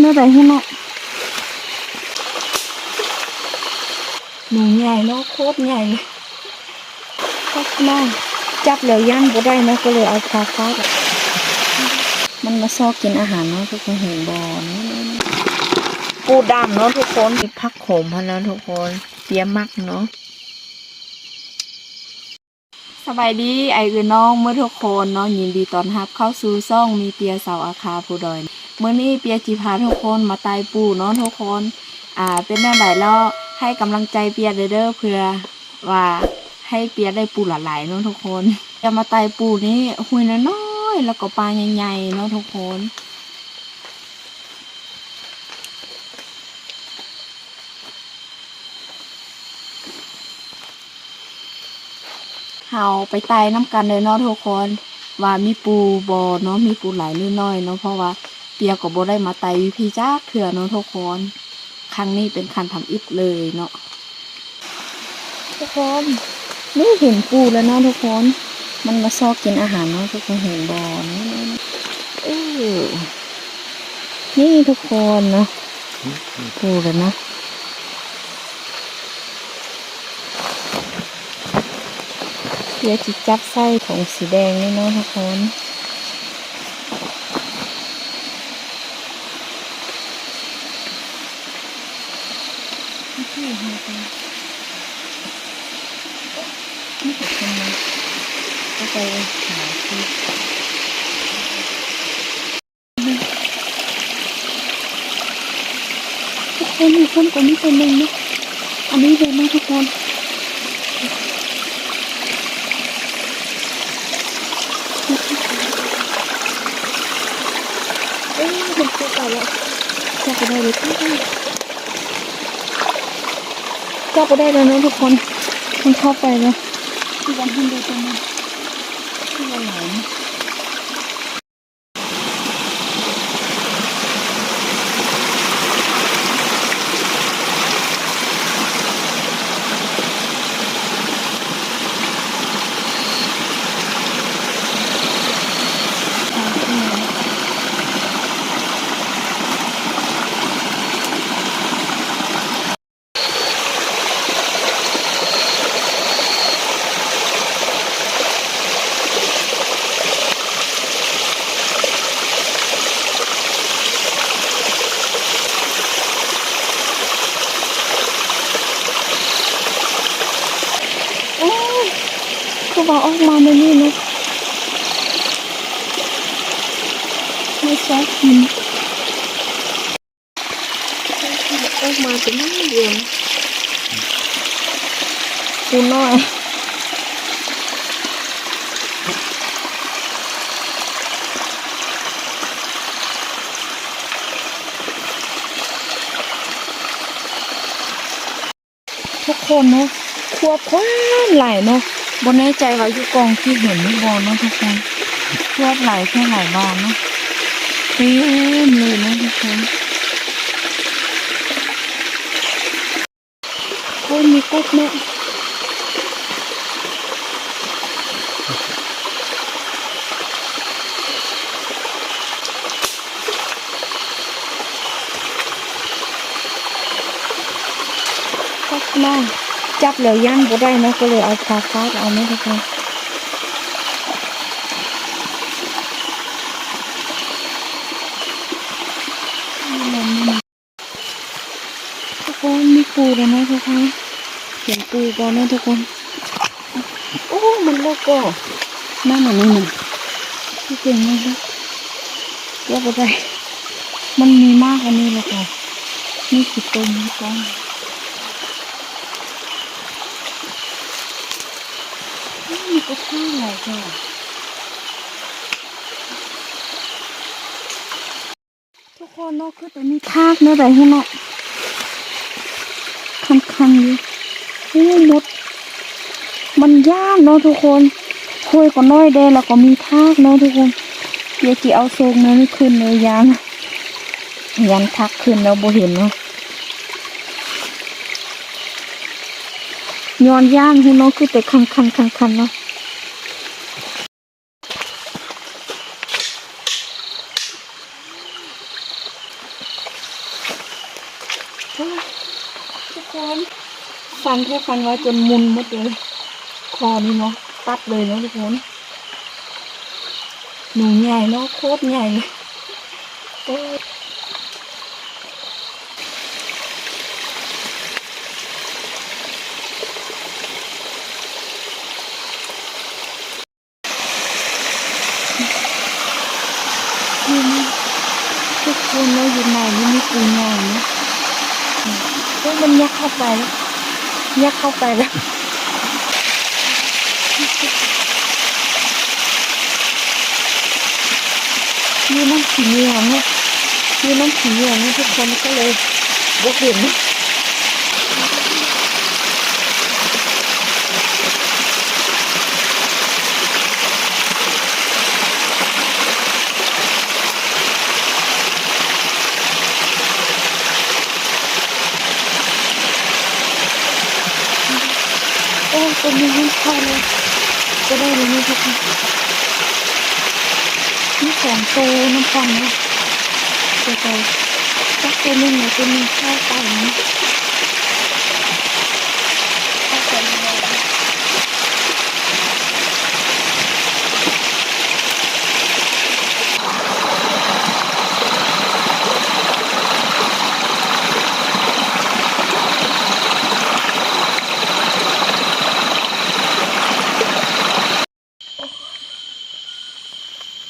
เนื้อใดให้เนาะหนูใหญ่เนาะโคตรใหญ่เลยโคตรมากจับแล้วย่างบ่ได้เนาะก็เลยเอาคาฟามันมาซอกกินอาหารเนาะทุกคนเห็นบอนี่ปูดำเนาะทุกคนมีผักโขมพันแล้วทุกคนเปียมักเนาะ สบายดีไอคือน้องเมื่อทุกคนเนาะยินดีตอนรับ เข้าสู่ซ่องมีเปียเสาอาคาผู้ดอยเมื่อนี้เปียจิพาทุกคนมาตายปูเนาะทุกคน อ่า เป็นแน่ไหนแล้วให้กำลังใจเปียเด้อเด้อเพื่อว่าให้เปียได้ปูหลายๆเนาะทุกคนจะมาตายปูนี้หุยน้อยๆแล้วก็ปลาใหญ่ๆเนาะทุกคน เฮาไปไต่น้ำกันเลยเนาะทุกคน ว่ามีปูบอเนาะมีปูหลายนิดน้อยเนาะเพราะว่าเปียก็บ่ได้มาไต่วิพีจ้าเถื่อเนาะทุกคน ครั้งนี้เป็นคันทำอิฐเลยเนาะทุกคนนี่เห็นปูแล้วเนาะทุกคน มันมาซอกกินอาหารเนาะทุกคนเห็นบอนี่เออนี่ทุกคนเนาะปูแล้วนะ เดี๋ยวจิจับไส้ของสีแดงนี่เนาะทุกคนนี่เป็นคนมาก็ไปหาที่ทุกคนมีคนกว่านี้คนหนึ่งนะอันนี้เดินมาทุกคน เอ้ยเห็นตัวเก่าแล้ว ก็ได้เลยจับก็ได้เลยนะทุกคนมันเข้าไปแล้วที่วันที่ดูตรงนี้ที่วันไหน คือว่าออกมาในนี่นะไม่ชอบกินออกมาเป็นนิดเดียวกูน้อยทุกคนเนาะควบคว้านไหลเนาะ บนแน่ใจว่าอยู่กองที่เห็นนี่บอลเนาะทุกคนควบไหลแค่ไหลบอลเนาะเต็มเลยนะทุกคนโอ้มีกบเนาะกบมาก จับแล้วย่างบ่ได้เนาะก็เลยเอาคาฟาดเอาไม่ทุกคนทุกคนมีปูแล้วนะทุกคนเห็นปูก่อนนะทุกคนโอ้มันโลโก้หน้าเหมือนนี่มันที่เก่งมากเลยเรียกว่าได้มันมีมากกว่านี้เลยค่ะนี่คือตัวนี้ก่ อนนี่ก็ข้าวอะไรจ้ะทุกคนเนาะคือตัวนี้ทากเนื้อใดให้เนาะคันๆอยู่โอ้มด มันยากเนาะทุกคนคุยก็น้อยเด้แล้วก็มีทากเนาะทุกคนเยวจีเอาโซงนั้นขึ้นเลยยางยันทักขึ้นแล้วบ่เห็นเนาะย้อนย่างให้เนาะคือแต่คันคันคันคันเนาะ โอ้ยทุกคน ฟันแค่ฟันไว้จนมุนหมดเลย คอนี่เนาะตัดเลยเนาะทุกคนหนูใหญ่เนาะโคตรใหญ่เลยโอ้ยนี่นะทุกคนเนาะอยู่ไหนนี่มีปูใหญ่เนาะโอ้ยมันยักเข้าไปแล้ว ยักเข้าไปแล้วมีน้ำสีเหลืองเนี่ยมีน้ำสีเหลืองเนี่ยทุกคนก็เลยบกเห็นโอ้ ตัวนี้ไม่เข้าเลยจะได้เลยนี่ทุกคนนี่สองตัวน้ำฟังนะตัวโตสักตัวหนึ่งหรือตัวหนึ่งเข้าไปนะเข้าไปเลย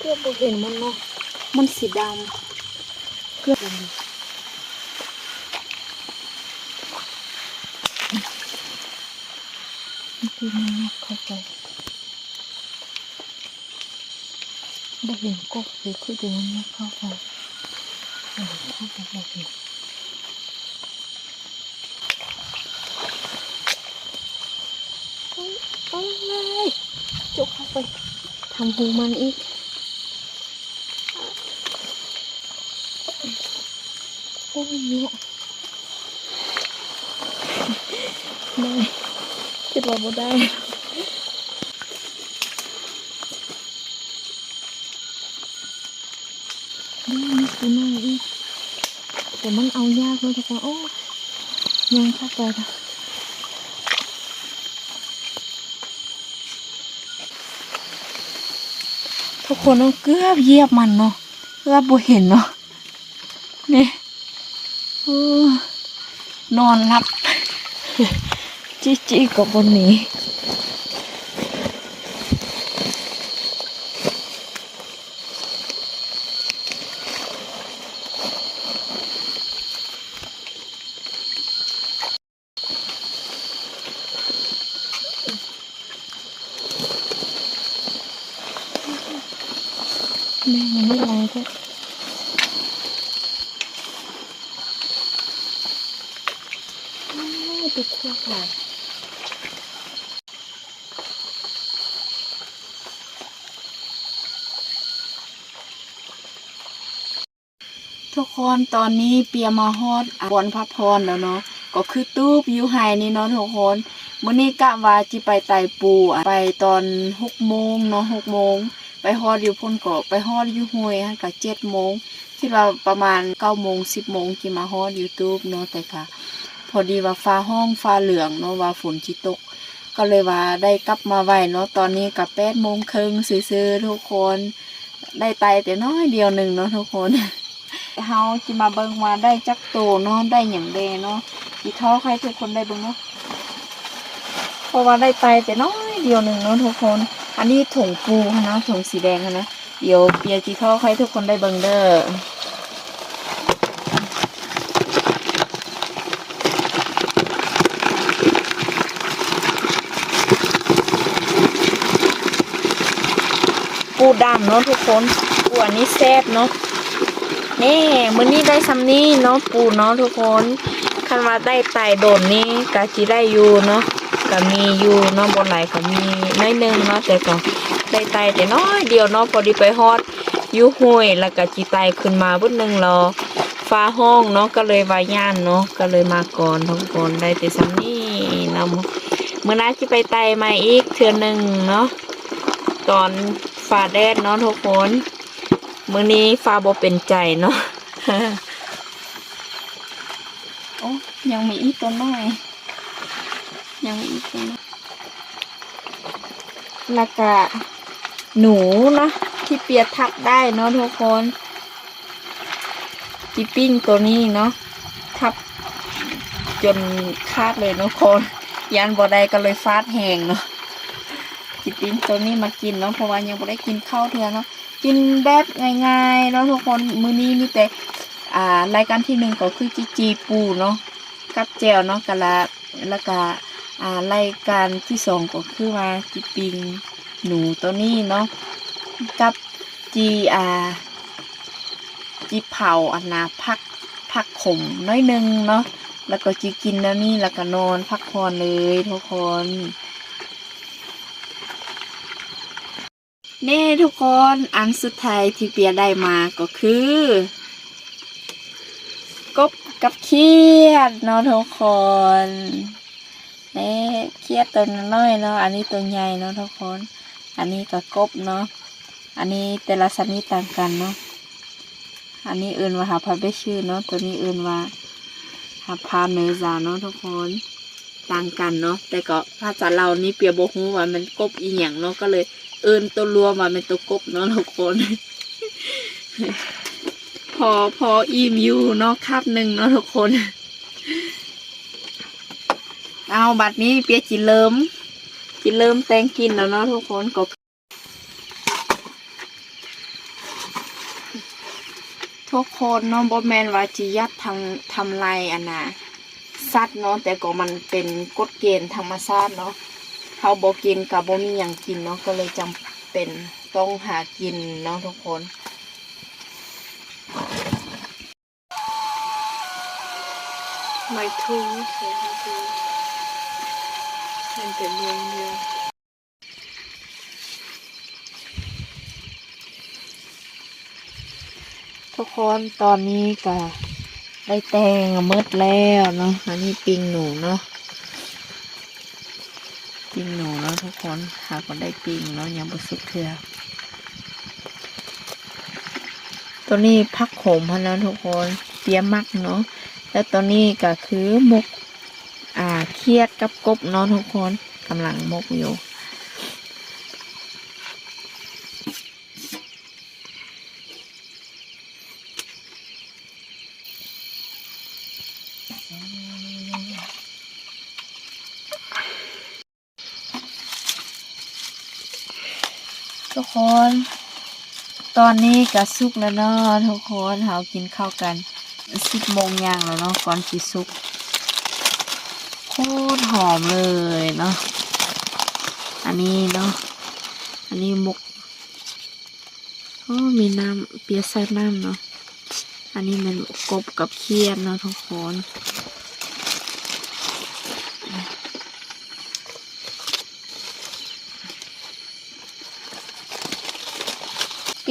เกือบบ่เห็นมันเนาะมัน สีดำเกือบบ่มีนี่คือมันยักเข้าไปบ่เห็นกบเลยคือดี๋ยวมันยักเข้าไปเออเข้าไปบ่เห็นเอ้ยเอ้ยจุกเข้าไปทำหูมันอีก โอ้ยเนี่ยได้คิดว่าบ่ได้นี่มีตัวน้อยอีกแต่มันเอายากเลยทุกคนโอ้ยังเข้าไปละทุกคนต้องเกือบเยียบมันเนาะเกือบบ่เห็นเนาะ นอนหลับ จีจีกับบนนี้แม่ยังไม่ไรก็ ตุกขั้วค่ะทุกคนตอนนี้เปียมาฮอดบอนพักพรแล้วเนาะก็คือตู้อยู่ไฮนี่เนาะทุกคนมื้อนี้กะว่าจิไปไต่ปูไปตอนหกโมงเนาะหกโมงไปฮอดอยู่พ่นก็ไปฮอดอยู่ห้วยฮะก็เจ็ดโมงคิดว่าประมาณเก้าโมงสิบโมงจิมาฮอดยูทูบเนาะแต่ค่ะ พอดีว่าฟ้าห้องฟ้าเหลืองเนาะว่าฝนจิตก ก็เลยว่าได้กลับมาไวเนาะตอนนี้กับแปดโมงครึ่งซื้อๆทุกคนได้ไตแต่น้อยเดียวหนึ่งเนาะทุกคนเฮาจิมาเบิ่งว่าได้จักโตเนาะได้หยังแดเนาะอีท้อใครทุกคนได้เบิ่งเนาะเพราะว่าได้ไตแต่น้อยเดียวหนึ่งเนาะทุกคน อันนี้ถุงปูนะถุงสีแดงนะเดี๋ยวเปียจีท้อใครทุกคนได้เบิ่งเด้อ ดำเนาะทุกคนปูอันนี้แซ่บเนาะนี่มื้อนี้ได้ซัมนี่เนาะปูเนาะทุกคนคันว่าได้ไต่โดนนี่กะจิได้อยู่เนาะก็มีอยู่เนาะบนไหลก็มีน้อยนึงเนาะแต่ก็ได้ไต่แต่น้อยเดียวเนาะพอดีไปฮอดอยู่ห้วยแล้วก็จิไต่ขึ้นมาเบึ้นึงรอฟ้าห้องเนาะก็เลยวาย่านเนาะก็เลยมาก่อนทุกคนได้แต่ซัมนี่เนาะมื้อหน้าจิไปไต่มาอีกเทื่อหนึงเนาะตอน ฟ้าแดดเนาะทุกคนมื้อนี้ฟ้าบ่เป็นใจเนาะโอ้ยังมีอีกตัวน้อย ยังมีอีกตัวน้อยแล้วก็หนูเนาะที่เปียทับได้เนาะทุกคนจิปิ้งตัวนี้เนาะทับจนคาดเลยเนาะคน ยันบ่ได้ก็เลยฟาดแหงเนาะ จิปิ้งตัวนี้มากินเนาะเพราะว่ายังบ่ได้กินข้าวเทือเนาะกินแบบง่ายๆเนาะทุกคนมือนี้มีแต่อ่ารายการที่หนึ่งก็คือจีจีปูเนาะกับแจวเนาะกะละแล้วก็อ่ารายการที่สองก็คือว่าจีปิงหนูตัวนี้เนาะกับจีอ่าจีเผาอันนาพักพักขมน้อยหนึงเนาะแล้วก็จีกินแล้วนี่แล้วก็นอนพักผ่อนเลยทุกคน นี่ทุกคนอันสุดท้ายที่เปียได้มาก็คือ กบกับเครียดเนาะทุกคนนี่เครียดตัวน้อยเนาะอันนี้ตัวใหญ่เนาะทุกคน อันนี้กับกบเนาะอันนี้แต่ละชนิดต่างกันเนาะอันนี้เอื่นว่าหาพาเบชื่อเนาะตัวนี้เอื่นว่าหาพาเมซาเนาะทุกคนต่างกันเนาะแต่ก็ภาษาเรานี่เปียโบฮูว่ามันกบอีหยังเนาะก็เลย เอินตัวรวมาเป็นตัวกบเนาะทุกคน พอพออิ่มอยู่เนาะคาบหนึ่งเนาะทุกคน เอาบัดนี้เปียกินเริ่มกินเริ่มแตงกินแล้วเนาะทุกคนก็ทุกคนเนาะบอแมนว่าจิยัดทำทำลายอันนะสัตว์เนาะแต่ก็มันเป็นกฎเกณฑ์ธรรมชาติเนาะ เขาบอกกินกับบ่มีอย่างกินเนาะก็เลยจำเป็นต้องหากินเนาะทุกคนไม่ทูใช่ไม่ทูมันเป็นเมืองเดียวทุกคนตอนนี้ก็ได้แตงมืดแล้วเนาะอันนี้ปิงหนูเนาะปิงหนูเนาะทุก คนหากว่าได้ปิงเนาะยังบ่สุกเทือตัวนี้พักโขมพะนะทุกคนเตรียมมักเนาะแล้วตัวนี้ก็คือมกอ่าเครียดกับกบเนาะทุกคนกำลังมกอยู่ ทุกคน ตอนนี้ก็สุกแล้วเนาะทุกคนเรากินข้าวกันสิบโมงย่างแล้วเนาะก่อนสิสุกโคตรหอมเลยเนาะอันนี้เนาะอันนี้หมกโอ้มีน้ำเปียกใส่น้ำเนาะอันนี้มันกบกับเคียดเนาะทุกคน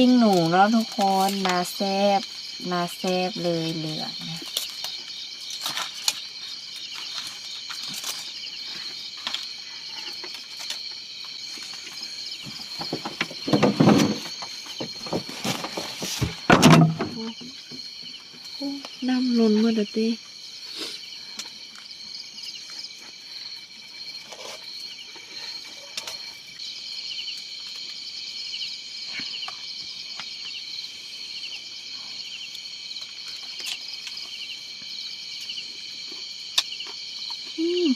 ปิ้งหนูเนาะทุกคนนาแซบนาแซบเลยเหลืองนะน้ำล้นหมาเดยวติ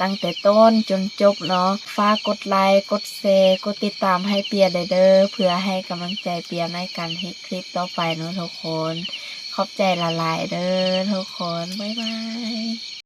ตั้งแต่ต้นจนจบเนาะฝากกดไลค์ กดแชร์ กดติดตามให้เปียเด้อเพื่อให้กำลังใจเปียในการเฮ็ดคลิปต่อไปเนาะทุกคน ขอบใจละลายเด้อทุกคน บ๊ายบาย